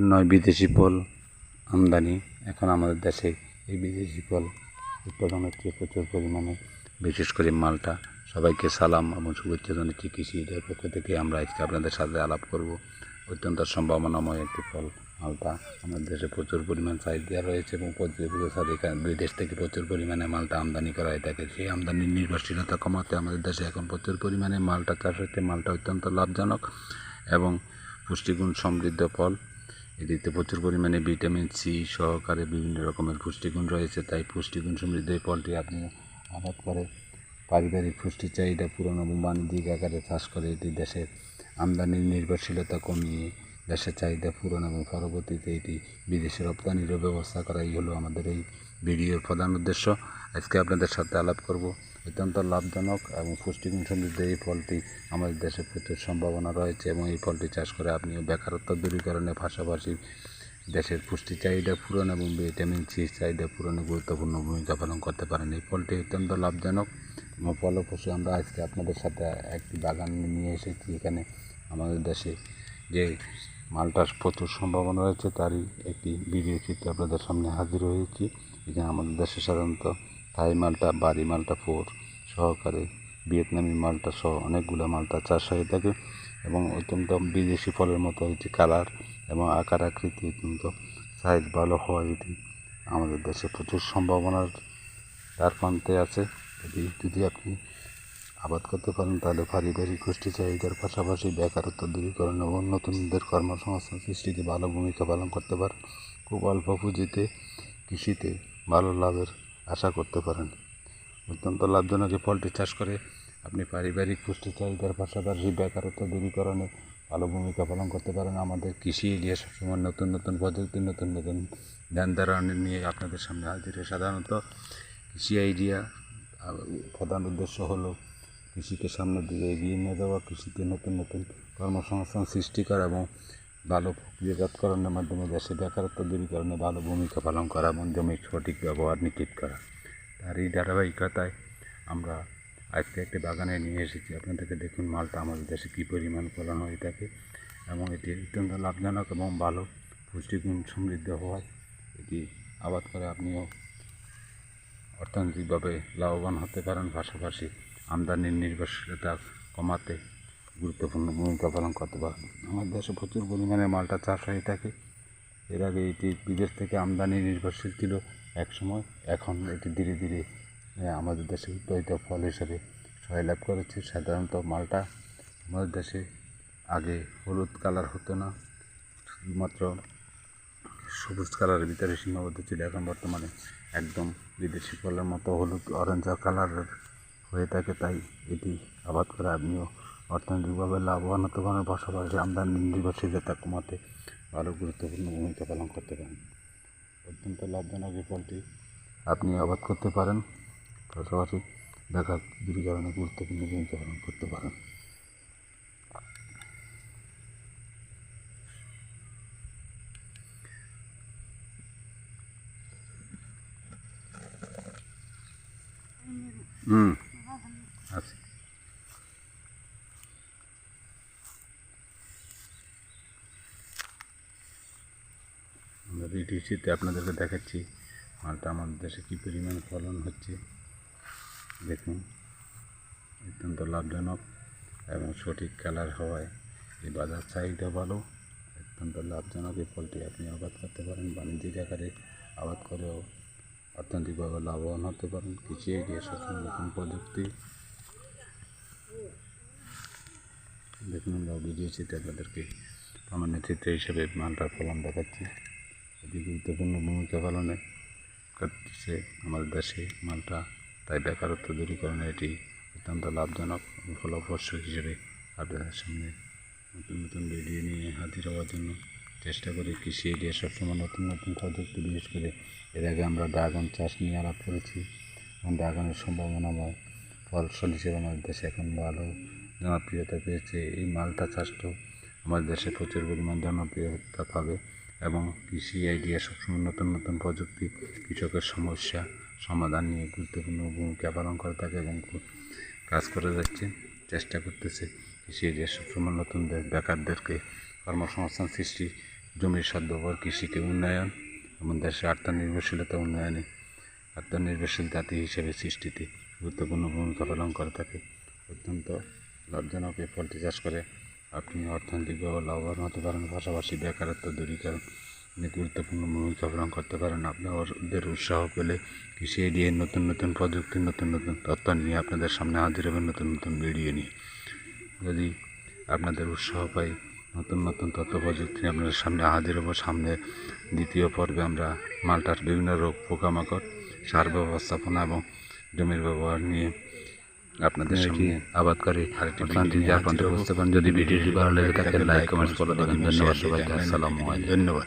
নয় বিদেশি ফল আমদানি এখন আমাদের দেশে এই বিদেশি ফল উৎপাদন হচ্ছে প্রচুর পরিমাণে, বিশেষ করে মালটা। সবাইকে সালাম এবং শুভেচ্ছা জানাচ্ছি কৃষিদের পক্ষ থেকে। আমরা আজকে আপনাদের সাথে আলাপ করব। অত্যন্ত সম্ভাবনাময় একটি ফল, মালটা। আমাদের দেশে প্রচুর পরিমাণ চাহিদা রয়েছে এবং সাথে এখানে বিদেশ থেকে প্রচুর পরিমাণে মালটা আমদানি করা হয়ে থাকে। সেই আমদানির নির্ভরশীলতা কমাতে আমাদের দেশে এখন প্রচুর পরিমাণে মালটা চাষ হচ্ছে। মালটা অত্যন্ত লাভজনক এবং পুষ্টিগুণ সমৃদ্ধ ফল। এটিতে প্রচুর পরিমাণে ভিটামিন সি সহকারে বিভিন্ন রকমের পুষ্টিগুণ রয়েছে, তাই পুষ্টিগুণ সমৃদ্ধ এই ফলটি আপনি আবাদ করে পারিবারিক পুষ্টি চাহিদা পূরণ এবং বাণিজ্যিক আকারে চাষ করে। এটি দেশের আমদানির নির্ভরশীলতা কমিয়ে দেশের চাহিদা পূরণ এবং পরবর্তীতে এটি বিদেশে রপ্তানিরও ব্যবস্থা করাই হলো আমাদের এই ভিডিওর প্রধান উদ্দেশ্য, আজকে আপনাদের সাথে আলাপ করব। অত্যন্ত লাভজনক এবং পুষ্টিগুণ সমৃদ্ধ এই ফলটি আমাদের দেশে প্রচুর সম্ভাবনা রয়েছে এবং এই ফলটি চাষ করে আপনিও বেকারত্ব দূরীকরণের পাশাপাশি দেশের পুষ্টি চাহিদা পূরণ এবং ভিটামিন সি চাহিদা পূরণে গুরুত্বপূর্ণ ভূমিকা পালন করতে পারেন। এই ফলটি অত্যন্ত লাভজনক এবং ফলপ্রসূ আমরা আজকে আপনাদের সাথে একটি বাগান নিয়ে এসেছি। এখানে আমাদের দেশে যে মালটার প্রচুর সম্ভাবনা রয়েছে, তারই একটি ভিডিও চিত্র আপনাদের সামনে হাজির হয়েছি। এখানে আমাদের দেশে সাধারণত থাই মালটা বাড়ি মালটা, ফোর সহকারে ভিয়েতনামি মালটা সহ অনেকগুলো মালটা চাষ হয়ে থাকে এবং অত্যন্ত বিদেশি ফলের মতো এটি কালার এবং আকার আকৃতি অত্যন্ত সাইজ ভালো হওয়া এটি আমাদের দেশে প্রচুর সম্ভাবনার তার প্রান্তে আছে। যদি আপনি আবাদ করতে পারেন, তাহলে পারিবারিক গোষ্ঠী চাহিদার পাশাপাশি বেকারত্ব দূরীকরণ এবং নতুনদের কর্মসংস্থান সৃষ্টিতে ভালো ভূমিকা পালন করতে পারেন। খুব অল্প পুঁজিতে কৃষিতে ভালো লাভের আশা করতে পারেন। অত্যন্ত লাভজনক ফলটি চাষ করে আপনি পারিবারিক পুষ্টি চাহিদার পাশাপাশি বেকারত্ব দূরীকরণে ভালো ভূমিকা পালন করতে পারেন। আমাদের কৃষি এরিয়া সবসময় নতুন নতুন প্রযুক্তি, নতুন নতুন ধ্যান ধারণা নিয়ে আপনাদের সামনে হাজির সাধারণত কৃষি আইডিয়া প্রধান উদ্দেশ্য হলো কৃষিকে সামনের দিকে এগিয়ে নিয়ে যাওয়া, কৃষিতে নতুন নতুন কর্মসংস্থান সৃষ্টি করা এবং ভালো প্রক্রিয়াজাতকরণের মাধ্যমে দেশে বেকারত্ব দূরীকরণে ভালো ভূমিকা পালন করা এবং জমির সঠিক ব্যবহার নিশ্চিত করা। তার এই ধারাবাহিকতায় আমরা আজকে একটি বাগানে নিয়ে এসেছি। আপনাদেরকে দেখুন মালটা আমাদের দেশে কী পরিমাণ ফলন হয়ে থাকে এবং এটি অত্যন্ত লাভজনক এবং ভালো, পুষ্টিগুণ সমৃদ্ধ হওয়ায় এটি আবাদ করে আপনিও অর্থনৈতিকভাবে লাভবান হতে পারেন। পাশাপাশি আমদানির নির্ভরশীলতা কমাতে গুরুত্বপূর্ণ ভূমিকা পালন করতে পারেন আমাদের দেশে প্রচুর পরিমাণে মালটা চাষ হয়ে থাকে। এর আগে এটি বিদেশ থেকে আমদানি নির্ভরশীল ছিল একসময়। এখন এটি ধীরে ধীরে আমাদের দেশে উৎপাদিত ফল হিসেবে সয়লাভ করেছে। সাধারণত মালটা আমাদের দেশে আগে হলুদ কালার হতো না। শুধুমাত্র সবুজ কালারের ভিতরে সীমাবদ্ধ ছিল। এখন বর্তমানে একদম বিদেশি ফলের মতো হলুদ, অরেঞ্জ কালারের হয়ে থাকে, তাই এটি আবাদ করে আপনিও অর্থনৈতিকভাবে লাভবান হতে পারেন, পাশাপাশি আমদানি নির্ভরশীলতা কমাতে আরও গুরুত্বপূর্ণ ভূমিকা পালন করতে পারেন। অত্যন্ত লাভজনক এই ফলটি আপনি আবাদ করতে পারেন, পাশাপাশি দেখা দূরীকরণে গুরুত্বপূর্ণ ভূমিকা পালন করতে পারেন। হুম। আচ্ছা। আমরা ভিডিওতে আপনাদেরকে দেখাচ্ছি মালটা আমাদের দেশে কী পরিমাণ ফলন হচ্ছে। দেখুন, অত্যন্ত লাভজনক এবং সঠিক কালার হওয়ায় এই বাজার চাহিদা ভালো, অত্যন্ত লাভজনক এই ফলটি আপনি আবাদ করতে পারেন, বাণিজ্যিক আকারে আবাদ করেও অর্থনৈতিকভাবে লাভবান হতে পারেন, কৃষি এগিয়ে সবসময় নতুন প্রযুক্তি। দেখুন, আমরা চিত্রে আপনাদেরকে সামান্য চিত্র হিসেবে মালটার ফলন দেখাচ্ছি। এটি গুরুত্বপূর্ণ ভূমিকা পালনে করতেছে আমাদের দেশে মালটা তাই বেকারত্ব দূরীকরণে এটি অত্যন্ত লাভজনক ফলপ্রসূ হিসেবে আপনাদের সামনে নতুন নতুন ভিডিও নিয়ে হাজির হওয়ার জন্য চেষ্টা করি কৃষি এরিয়া সবসময় নতুন নতুন প্রযুক্তি বিশেষ করে। এর আগে আমরা ড্রাগন চাষ নিয়ে আলাপ করেছি। এবং ড্রাগনের সম্ভাবনাময় ফসল হিসেবে আমাদের দেশে এখন ভালো জনপ্রিয়তা পেয়েছে। এই মালটা চাষটাও আমাদের দেশে প্রচুর পরিমাণ জনপ্রিয়তা পাবে এবং কৃষি আইডিয়া সবসময় নতুন নতুন প্রযুক্তি কৃষকের সমস্যা সমাধান নিয়ে গুরুত্বপূর্ণ ভূমিকা পালন করে থাকে এবং কাজ করে যাচ্ছে, চেষ্টা করতেছে। কৃষি এরিয়া সবসময় নতুন বেকারদেরকে কর্মসংস্থান সৃষ্টি জমির সদ্ব্যবহার কৃষিকে উন্নয়ন এবং দেশের আত্মনির্ভরশীলতা উন্নয়নে আত্মনির্ভরশীল জাতি হিসেবে সৃষ্টিতে গুরুত্বপূর্ণ ভূমিকা পালন করে থাকে। অত্যন্ত লাভজনক এই ফলটি চাষ করে। আপনি অর্থনৈতিকভাবে লাভবান হতে পারেন, পাশাপাশি বেকারত্ব দূরীকরণ গুরুত্বপূর্ণ ভূমিকা পালন করতে পারেন। আপনাদের উৎসাহ পেলে কৃষি এড়িয়ে নতুন নতুন প্রযুক্তি, নতুন নতুন তথ্য নিয়ে আপনাদের সামনে হাজির হবেন নতুন নতুন ভিডিও নিয়ে। যদি আপনাদের উৎসাহ পাই নতুন নতুন তথ্য প্রযুক্তি আপনাদের সামনে হাজির হব। সামনে দ্বিতীয় পর্বে আমরা মালটার বিভিন্ন রোগ পোকামাকড় সার ব্যবস্থাপনা এবং জমির ব্যবহার নিয়ে আপনাদের সামনে আবাদকারী বুঝতে পারেন যদি ভিডিওটি ভালো লেগে থাকে লাইক কমেন্টস করে দেবেন। ধন্যবাদ সবাইকে আসসালামু আলাইকুম। ধন্যবাদ।